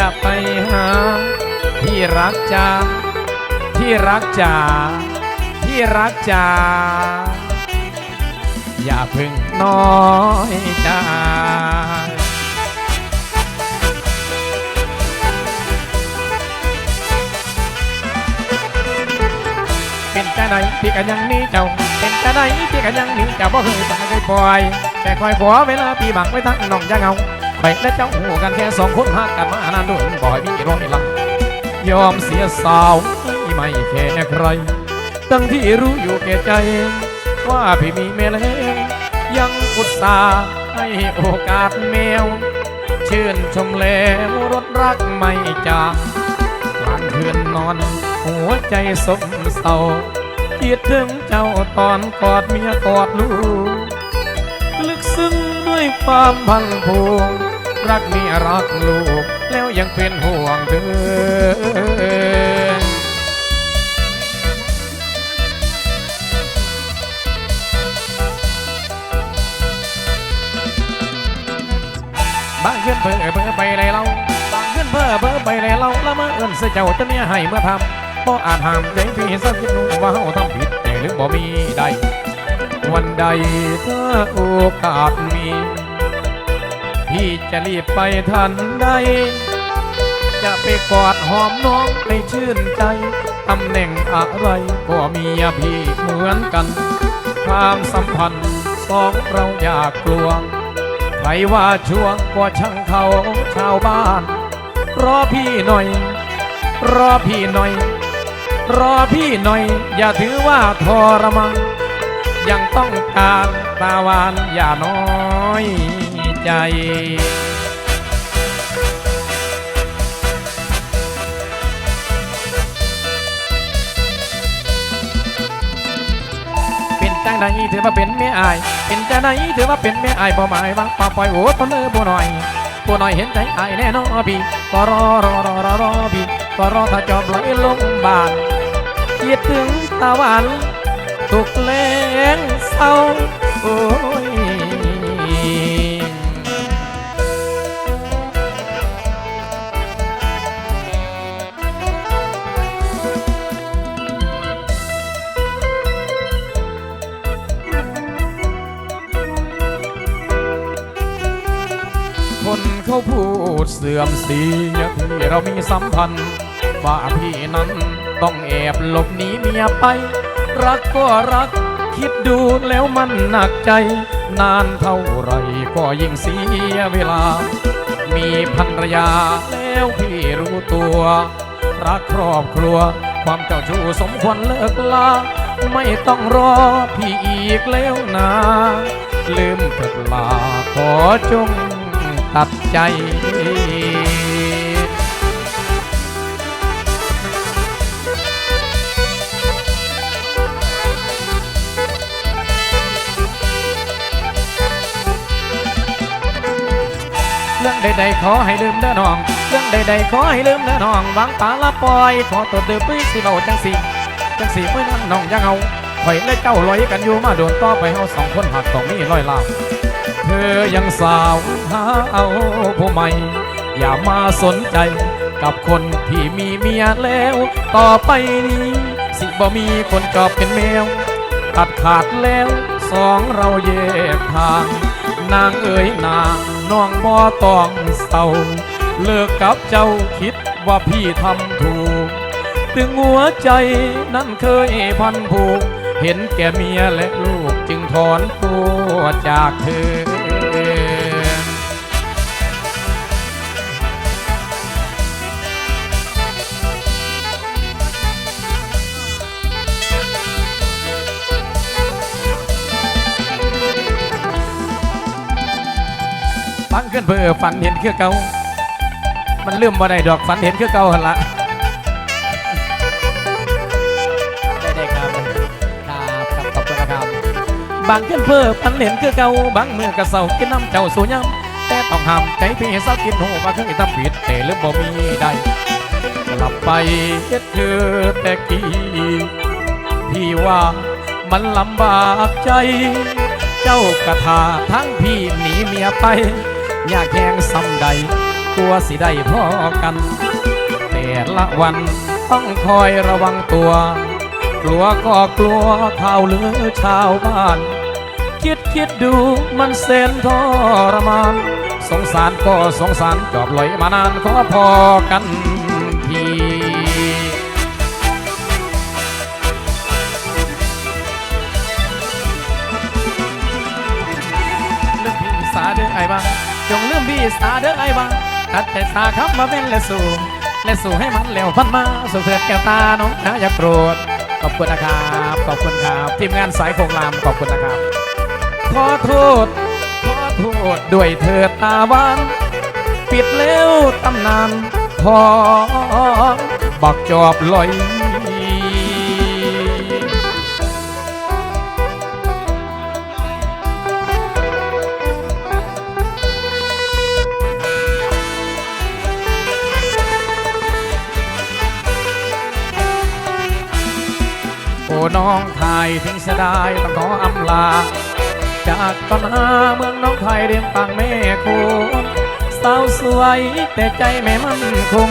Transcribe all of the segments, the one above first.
จะไปหา ที่รักจ้าที่รักจ้าที่รักจ้าอย่าพึ่งน้อยใจเป็นจะไหนพี่กันยังนี้เจ้า เป็นจะไหนพี่กันยังนี้เจ้าบ่เคยสั่งเคยปล่อย แต่คอยผัวเวลาพี่บังไว้ทั้งน้องจะเงา ไปและเจ้าหูกันแค่สองคนหักกันมานานดุนบ่อยพี่ร้องอีหลังยอมเสียสาวไม่แค่ใคร ตั้งที่รู้อยู่แก่ใจ ว่าพี่มีแม่แล้วยังอุตส่าห์ให้โอกาสแมว ชื่นชมแล้วรถรักไม่จางกลางคืนนอน หัวใจสมเศร้าคิดถึงเจ้าตอนกอดเมียกอดลูก ลึกซึ้งด้วยความพันผูก รักเมียรักลูก แล้วยังเป็นห่วงเธอบางเพื่อนเพ้อเพ้อไปเลยเราบางเพื่อนเพ้อเพ้อไปเลยเราแล้วเมื่อเอิ้นเสียเจ้าจะเนี่ยให้เมื่อทำบ่อาจห้ามใจพี่สักคิดหนุ่ว่าเฮาทำผิดแต่หรือบ่มีใดวันใดถ้าโอกาสมี พี่จะรีบไปทันใด จะไปกอดหอมน้องให้ชื่นใจ ตำแหน่งอะไรก็มีพี่เหมือนกัน ความสัมพันธ์สองเราอยากกลัว ใครว่าช่วงก็ช่างเขาชาวบ้าน รอพี่หน่อย รอพี่หน่อย รอพี่หน่อย อย่าถือว่าทรมานยังต้องการตาหวานอย่าน้อย ใจ เป็นจังใดถือว่าเป็นแม่อาย เป็นจังใดถือว่าเป็นแม่อายบ่หมายว่าป่าปล่อยโอ้ตนเออบ่หน่อยบ่หน่อยเห็นใจอายแน่นอนพี่ก็รอรอรอรอรอพี่ก็รอถ้าจอบไหลลงบานคิดถึงตะวันตุกแลงเศร้าโอ้ เขาพูดเสื่อมเสียที่เรามีสัมพันธ์ว่าพี่นั้นต้องแอบหลบหนีเมียไป รักก็รัก คิดดูแล้วมันหนักใจ นานเท่าไหรก็ยิ่งเสียเวลา มีภรรยาแล้วพี่รู้ตัว รักครอบครัว ความเจ้าชู้สมควรเลิกลา ไม่ต้องรอพี่อีกแล้วนะ ลืมเถิดลาขอจง ตัดใจเรื่องใดๆขอให้ลืมเด้อน้อง เรื่องใดๆขอให้ลืมเด้อน้องวางตาละปล่อยขอตัวเดือปี้สิเบาจังสีจังสีเมื่อนั้นน้องยังเอาข่อยและเจ้าลอยกันอยู่มาโดนต่อไปเฮาสองคนหักต้องมีร้อยลา เธอยังสาวหาเอาผู้ใหม่ อย่ามาสนใจกับคนที่มีเมียแล้ว ต่อไปนี้ สิบ่มีคนจอบเป็นแมวตัดขาดแล้วสองเราแยกทาง นางเอ๋ยนางน้องบ่ต้องเศร้าเลิกกับเจ้าคิดว่าพี่ทำถูกตึงหัวใจนั้นเคยพันผูก เห็นแก่เมียและลูกจึงถอนตัวจากเธอ ฟังขึ้นเพื่อฝันเห็นคือเก่ามันลืมบ่ได้ดอกฝันเห็นคือเก่าหันละได้ได้ครับครับครับขอบคุณนะครับบางขึ้นเพื่อฝันเห็นคือเก่าบางเมื่อกระเศร้ากินน้ำเจ้าสูญยำแต่ต้องห้ามใจพี่เศร้ากินหูว่าเคยทำผิดแต่ลืมบ่มีได้กลับไปเฮ็ดคือแต่กี้พี่ว่ามันลำบากใจ เจ้ากระทาทั้งพี่หนีเมียไป ยากแหงซ้ำใดกลัวสิได้พ่อกัน แต่ละวันต้องคอยระวังตัว กลัวก็กลัวข่าวลือชาวบ้าน คิดคิดดูมันเส้นทรมาน สงสารก็สงสารจอบลอยมานานขอพอกันทีลืมพี่สาเด้อไอ้บ้าง พี่สาเด้อไอ้บ้างตัดแต่สาคำมาเป็นและสู่และสู่ให้มันแล้วพันมาสู่เถิดแก้วตาน้องนะอย่าโกรธขอบคุณนะครับ ขอบคุณครับทีมงานสายโคงลามขอบคุณนะครับ ขอโทษ ขอโทษด้วยเถิดตาวานปิดแล้วตำนานพอบักจอบลอย สียดายต้องขออำลา จากตอนหาเมืองน้องไทยเรียงปางแม่โคงสาวสวยแต่ใจไม่มั่นคง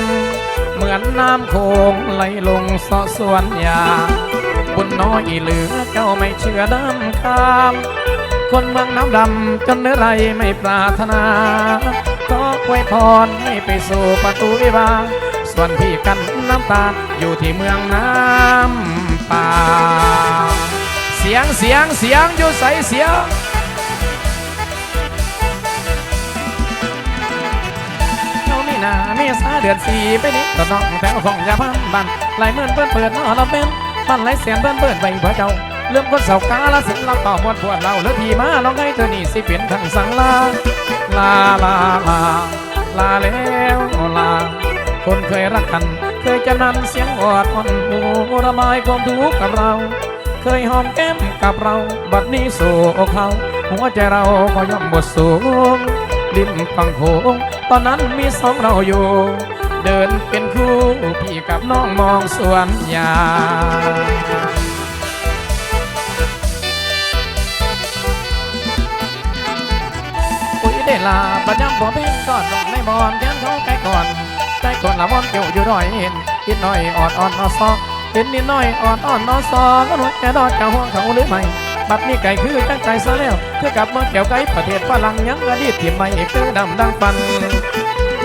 เหมือนน้ำโขงไหลลงสาะสวนยา บุญน้อยเหลือเจ้าไม่เชื่อดำคำคนเมืองน้ำดำจนเนื้อไรไม่ปรารถนาขอไว้พรให้ไปสู่ประตูวิวา ส่วนพี่กันน้ำตาอยู่ที่เมืองน้ำป่า สียงเสียงเสียงอยู่ใสเสียงเขาไม่นาเมษาเดือนสี่ไปนี่ตอนน้องแถวของยาพันบันลายเมื่อนเปิ้นเปิดนอเราเป็นบันไหลเสียนเปิ้นเปิดไปเพื่อเจ้าเรื่องคนเสากาละสินเราต่อมวดปวดเราเลือทีมาลองให้เธอนี่สิเปลี่ยนทางสังลาลาลาลาลาแล้วลาคนเคยรักกัน เคยจะนันเสียงออดอ่อนหูระบายความทุกข์กับเรา เคยหอมแก้มกับเรา บัดนี้สู่อกเขาหัวใจเราก็ย่อมบทสูงริมฝั่งโขงตอนนั้นมีสองเราอยู่ เดินเป็นคู่พี่กับน้องมองสวนยาอุ้ยได้ลาประจำบ่เป็นก่อนน้องในบอนแกนเขาไกลก่อนไกลก่อนละวอนเกี่ยวอยู่ดอยเห็นนิดหน่อยอ่อนอ่อนนอซอ เห็นนิดหน่อยอ่อนอ่อนนอซอก็หนุ่ยแกดอดกะห่วงเขาหรือไม่บัดนี้ไก่คือตั้งใจซะแล้วเพื่อกลับมาแก้วไก่ประเทศฝรั่งยังอดีตที่ไม่เคือดำดังปัน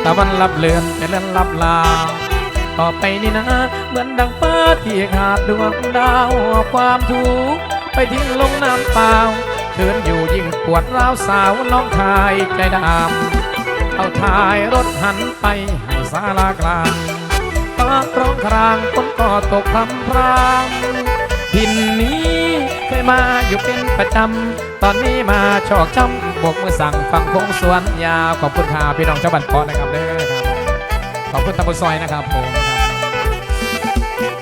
ตะวันลับเลือนแต่เลือนลับลาต่อไปนี่นะเหมือนดังฟ้าที่ขาดดวงดาวความทุกข์ไปทิ้งลงน้ำเปล่าเขินอยู่ยิ่งปวดร้าวสาวน้องคายใจดำเอาทายรถหันไปให้ศาลากลาง ร้องครางฝนก็ตกพรำพรางทินนี้เคยมาอยู่เป็นประจำ ตอนนี้มาชอกช้ำบกมือสั่งฟังโค้งสวนยาวขอบคุณค่ะพี่น้องชาวบ้านเกนะครับเด้อครับ ขอบคุณตำบลซอยนะครับผมครับ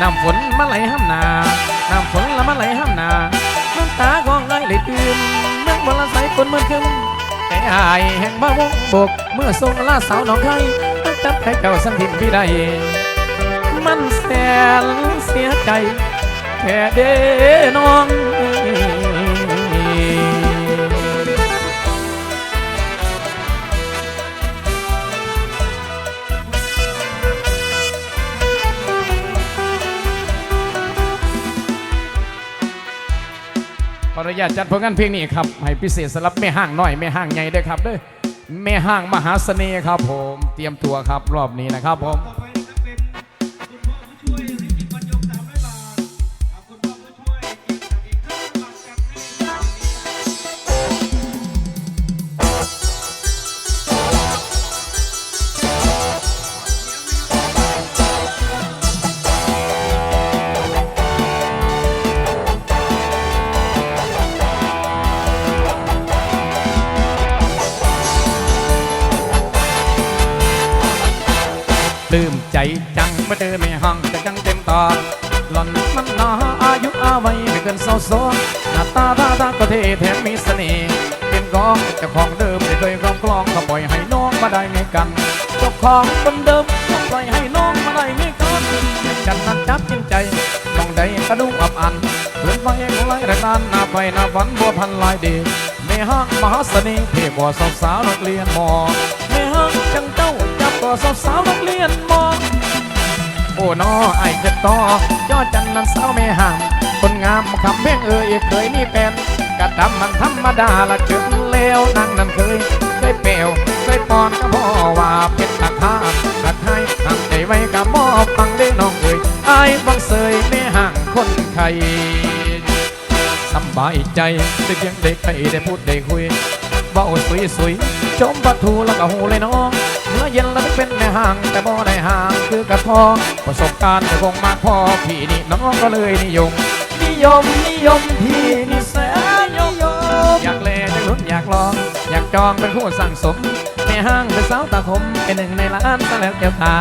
น้ำฝนมาไหลห้ามนา น้ำฝนละมาไหลห้ามนาน้ำตาของไอ้เลยตื่นเมื่อวันละใสฝนเมื่อคืนแต่อายแห่งบ้าวงบก เมื่อทรงลาสาวหนองไข่ ตั้งแต่ใครเก่าสังทิมพี่ใดมันแสนเสียใจแค่เด้น้องขออนุญาตจัดผลงานเพลงนี้ครับ ให้พิเศษสำหรับแม่ห้างน้อยแม่ห้างใหญ่ด้วยครับเด้วย แม่ห้างมหาเสน่ห์ครับผม เตรียมตัวครับรอบนี้นะครับผม เท่แถมมีเสน่ห์เป็นกองเจ้าของเดิมไม่เคยครองคลองก็ปล่อยให้น้องมาได้ไงกันเจ้าของคนเดิมก็ปล่อยให้น้องมาได้ไงกันกันนั้นจับกินใจมองใดกระดุกอับอันเพื่อนไฟของไรแรงนานหน้าไฟหน้าฝันบัวพันลายเดชแม่ห้างมหาเสน่ห์เทพบ่สาวสาวนักเรียนมอแม่ห้างจังเจ้าจับก็สาวสาวนักเรียนมอโอ้นอไอ้เกิดต่อยอดจันนั้นสาวไม่ห่างคนงามคำเพ่งเอ่ยเคยมีแฟน กระดำมันธรรมดาละจึงเลวนางนั้นเคยเคยเปลวเคยปอนก็พ่อว่าเป็นตาข้าตักให้ทำใจไว้กับบ่ฟังได้น้องเอ่ยไอ้บังเสยไม่ห่างคนไข่สบายใจได้เพียงได้ใครได้พูดได้คุยเบาสวยสวยๆชมประทูแล้วก็หูเลยน้องเมื่อเย็นแล้วเป็นแม่ห่างแต่บ่ได้ห่างคือกระทองประสบการณ์ก็คงมากพอพี่นี่น้องก็เลยนิยม นิยมนิยมพี่นี่แส อยากจองเป็นผู้สั่งสมแม่ห้างเป็นสาวตาคมเป็นหนึ่งในล้านซะแล้วแก้วตา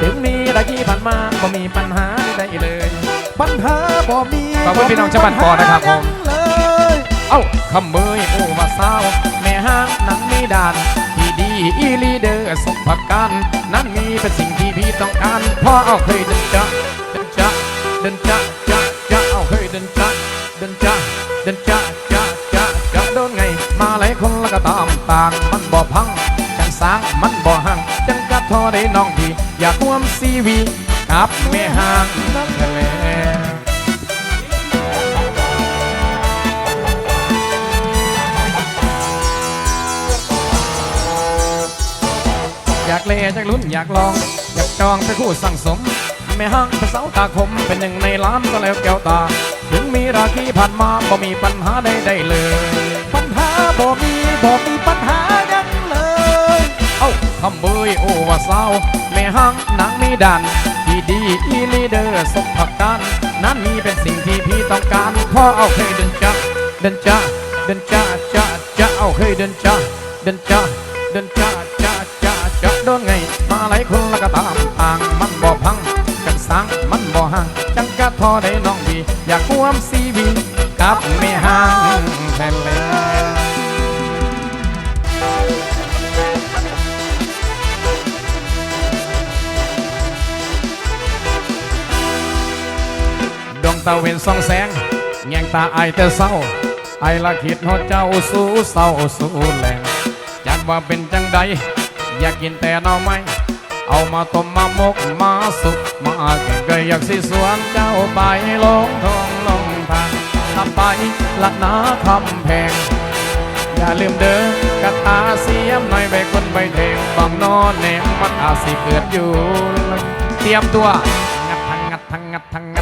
ถึงมีตะกี้ผ่านมาก็มีปัญหาใดเลย ปัญหาบ่มีขอบคุณพี่น้องชาวบ้านปอนะครับผมเลยเอ้าคำเมยโอ้ว่าสาวแม่ห้างนั้นมีด่านที่ดีอีลีเดอร์สมผักกันนั้นมีเป็นสิ่งที่พี่ต้องการพราะเอาเคยเดินจะเดินจะเดินจะจะจะเอาเคยเดินจะเดินจะเดินจะจะจะ คนล้วก็ตามต่างมันบ่พังจังสร้างมันบ่หังจังกะทอได้น้องพี่อยากร่วมซีวีกับแม่หางนั่นแลอยากเล่อยากลุ้นอยากลอง อยากจองเป็นคู่สั่งสมไม่ห้างเป็นเสาตาคม เป็นหนึ่งในล้านก็แล้วแก้วตา ถึงมีราคีผ่านมาก็มีปัญหาใดๆเลย บ่มีบ่มีปัญหายังเลย เอ้าคำเบยโอว่าสาวแม่ห้างนางมีดันที่ดีอีลีเดอร์สมผักกัน นั้นมีเป็นสิ่งที่พี่ต้องการพราะเอาเคยเดินจ้าเดินจ้าเดินจ้าจ้าจ้าเอาเคยเดินจ้าเดินจ้าเดินจ้าจ้าจ้าจ้าโดนไงมาหลายคนแล้วก็ตามต่างมันบ่พังจังสังมันบ่ห่างจังกะทอได้น้องดีอยากร่วมซีวีกับแม่ห้างแผ่นแล้ว ตาเวนสองแสงแงงตาไอแต่เศร้า ไอละคิดฮอดเจ้าสู้เศร้าสู้แรงจักว่าเป็นจังใดอยากกินแต่หน่อไม้เอามาต้มมามกมาสุกมาแกงก็อยากสิสวนเจ้าไปลงทองลงทางทำไปลัดนาคำแพง อย่าลืมเด้อกระตาเสียมหน่อยไปคนไปเทงบังนอนแนงมันอาจสิเกิดอยู่ เตรียมตัว งัดทังงัดทังงัดทังงัด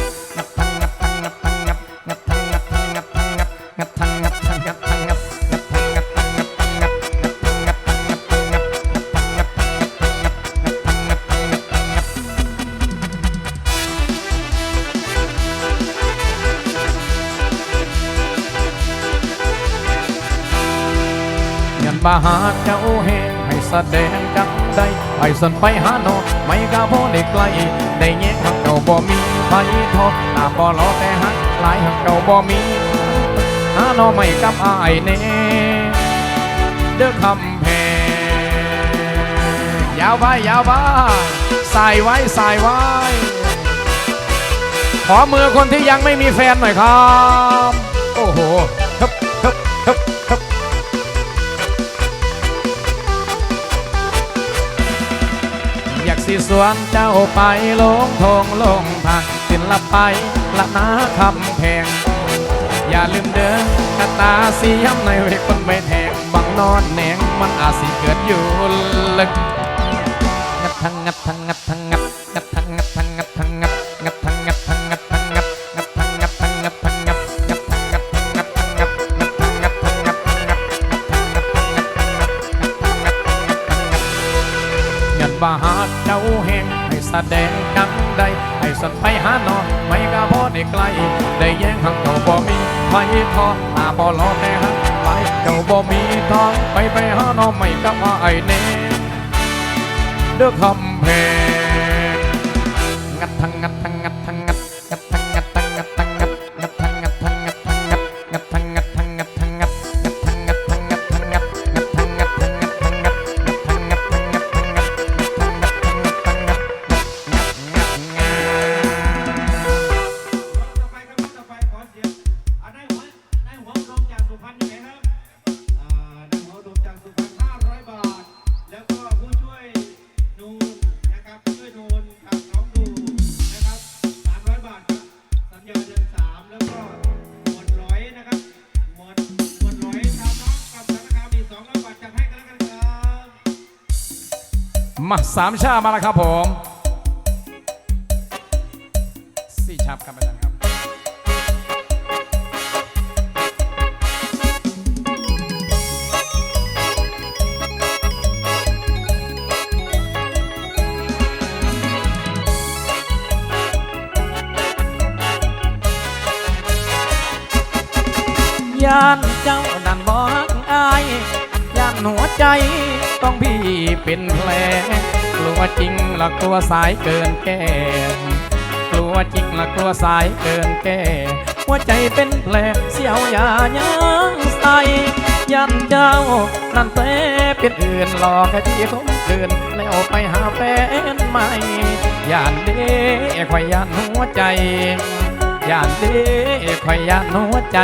บาหาเจ้าแห่งให้แสดงจังได้ไปสนไปหาโนอไม่กล้าพอได้ไกลได้แง่หักเก่าบ่มีไปทอตาบ่รอแต่หักหลายหักเก่าบ่มีหาโนอไม่กับอายแน่เด้อคำแพงยาวไปยาวไปใส่ไว้ใส่ไว้ขอมือคนที่ยังไม่มีแฟนหน่อยครับ โอ้โห สิสวนเจ้าไปลงทงลงทางสินละไปละนาคำแพง อย่าลืมเดินกระตาสียมในเวกคนไม่แทงบังนอนแหนงมันอาจสิเกิดอยู่ลึกงัดทังงัดทังงัดทังงัด แสดงกังใดให้สันไปหาหนอไม่กล้าพอได้ไกล ได้แย่งหักเจ้าบ่มีไปทอมาบ่รอแต่หักไปเจ้าบ่มีทองไปไปหาหนอไม่กล้ามาไอเน่เด้อคำแพง มาสามชามาแล้วครับผมสี่ชับครับอาจารย์ครับย่านเจ้าดันบอกอายย่านหัวใจ ต้องพี่เป็นแผลกลัวจริงละกลัวสายเกินแก้กลัวจริงละกลัวสายเกินแก้หัวใจเป็นแผลเสียวยายังใสยันเจ้านั่นแต่เป็นอื่นหลอกให้พี่คมคืนแล้วไปหาแฟนใหม่ย่านเด้คอยย่านหัวใจย่านเด้คอยย่านหัวใจ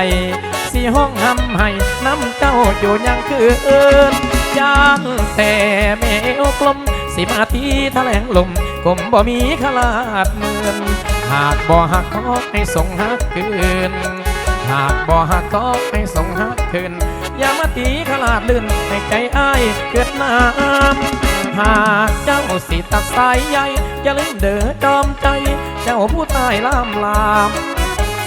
สีห้องห้ำให้น้ำเจ้าอยู่ยังคืน ย่านแต่แมวกลมสิมาทีแถลงลมกลมบ่มีขลาดเมือนหากบ่หักขอให้ส่งหักคืน หากบ่หักขอให้ส่งหักคืน อย่ามาตีขลาดลื่นให้ใจอ้ายเกิดน้ำหากเจ้าสิตัดสายใยอย่าลืมเด้อจอมใจ เจ้าผู้ตายล่ามลาม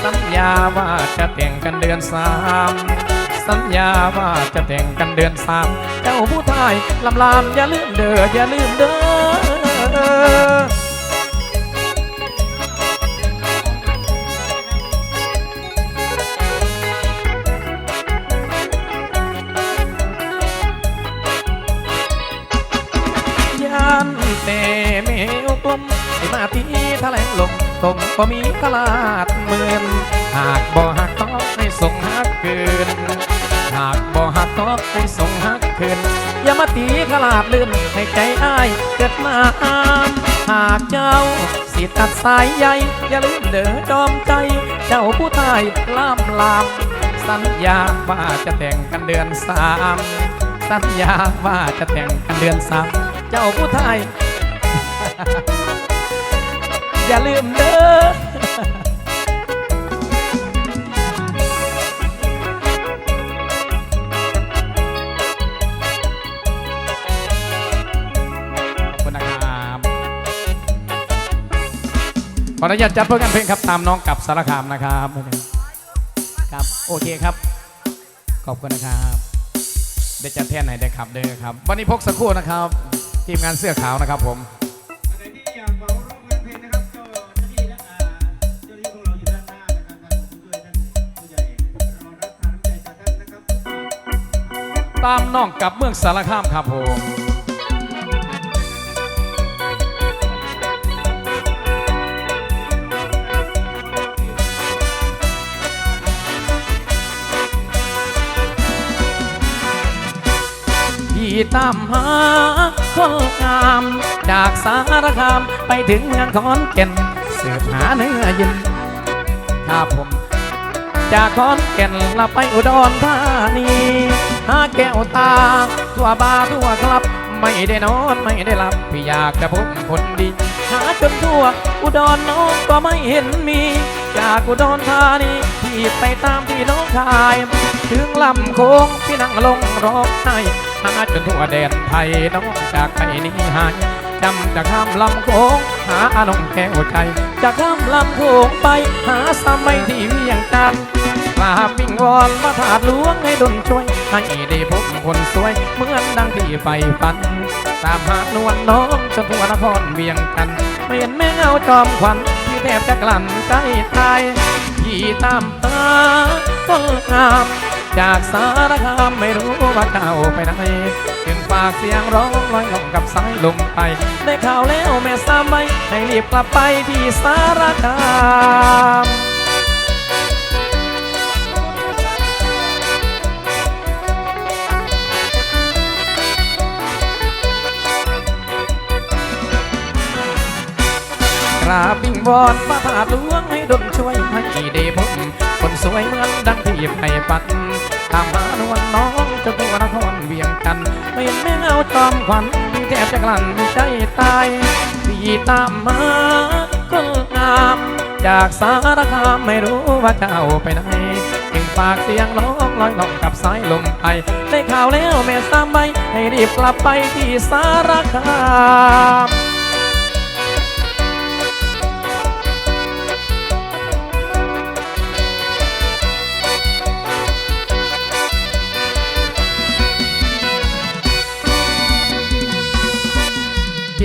สัญญาว่าจะแต่งกันเดือนสาม สัญญาว่าจะแต่งกันเดือนสามเจ้าผู้ชายลำลามอย่าลืมเด้ออย่าลืมเด้อยานแต่เมวกลมไอ้มาทีแถลงลมตมก็มีตลาดเมือนหากบ่หักต้องให้ส่งหักคืนากบ่หักต้องให้ส่งหักคืนอย่ามาตีขลาดลื่นให้ใจอ้ายเกิดน้ำหากเจ้า สิตัดสายใยอย่าลืมเด้อจอมใจ เจ้าผู้ตายล่ามลาม สัญญาว่าจะแต่งกันเดือนสามสัญญาว่าจะแต่งกันเดือนสามเจ้าผู้ไทยอย่าลืมเด้อ ขออนุญาตจัดเพื่อกันเพลงครับตามน้องกับสารคามนะครับครับโอเคครับ ขอบคุณนะครับได้จัดแท่นไหนได้ครับเด้อครับ วันนี้พกสักครู่นะครับ ทีมงานเสื้อขาวนะครับผมอันไหนที่อยากเป่าร้องเพลงนะค พี่ตามหาคนงาม จากสารคามไปถึงเมืองขอนแก่นสืบหาเนื้อเย็นครับผมจากขอนแก่นละไปอุดรธานีหาแก้วตา ทั่วบาทั่วคลับ ไม่ได้นอนไม่ได้หลับ พี่อยากจะพบคนดี หาจนทั่ว อุดรน้องก็ไม่เห็นมี จากอุดรธานีพี่ไปตามที่น้องชาย ถึงลำโค้งพี่นั่งลงร้องไห้ หาจนทั่วแดนไทยน้องจากไปนี้หายจำจะข้ามลำโค้งหาอนงแก้วใจจะข้ามลำโค้งไปหาสมัยที่เวียงจันทน์กราบวิงวอนมาถาดหลวงให้ดลช่วย ให้ได้พบคนสวย เหมือนดังที่ใฝ่ฝัน ตามหานวลน้องจนทั่วนครเวียงจันทน์ไม่เห็นแม่เงาจอมขวัญที่แทบจะกลั่นใจตายพี่ตามหาต้นงาม จากสารคามไม่รู้ว่าเจ้าไปไหนจึงฝากเสียงร้องลอยลงกับสายลมไปได้ข่าวแล้วแม่สามไม่ให้รีบกลับไปที่สารคามกราบวิงวอนพระธาตุหลวงให้ดลช่วยให้ได้พบ คนสวยเมืองดังที่ไผ่ปันตามหานวลน้องเจ้าตัวนครเวียงกันไม่เห็นแม่เอาจอมขวัญที่แทบจะกลั่นใจตายพี่ตามมาคนงามจากสารคามไม่รู้ว่าจะเอาไปไหนจึงปากเสียงร้องลอยล่องกับสายลมไปได้ข่าวแล้วแม่สามใบให้รีบกลับไปที่สารคาม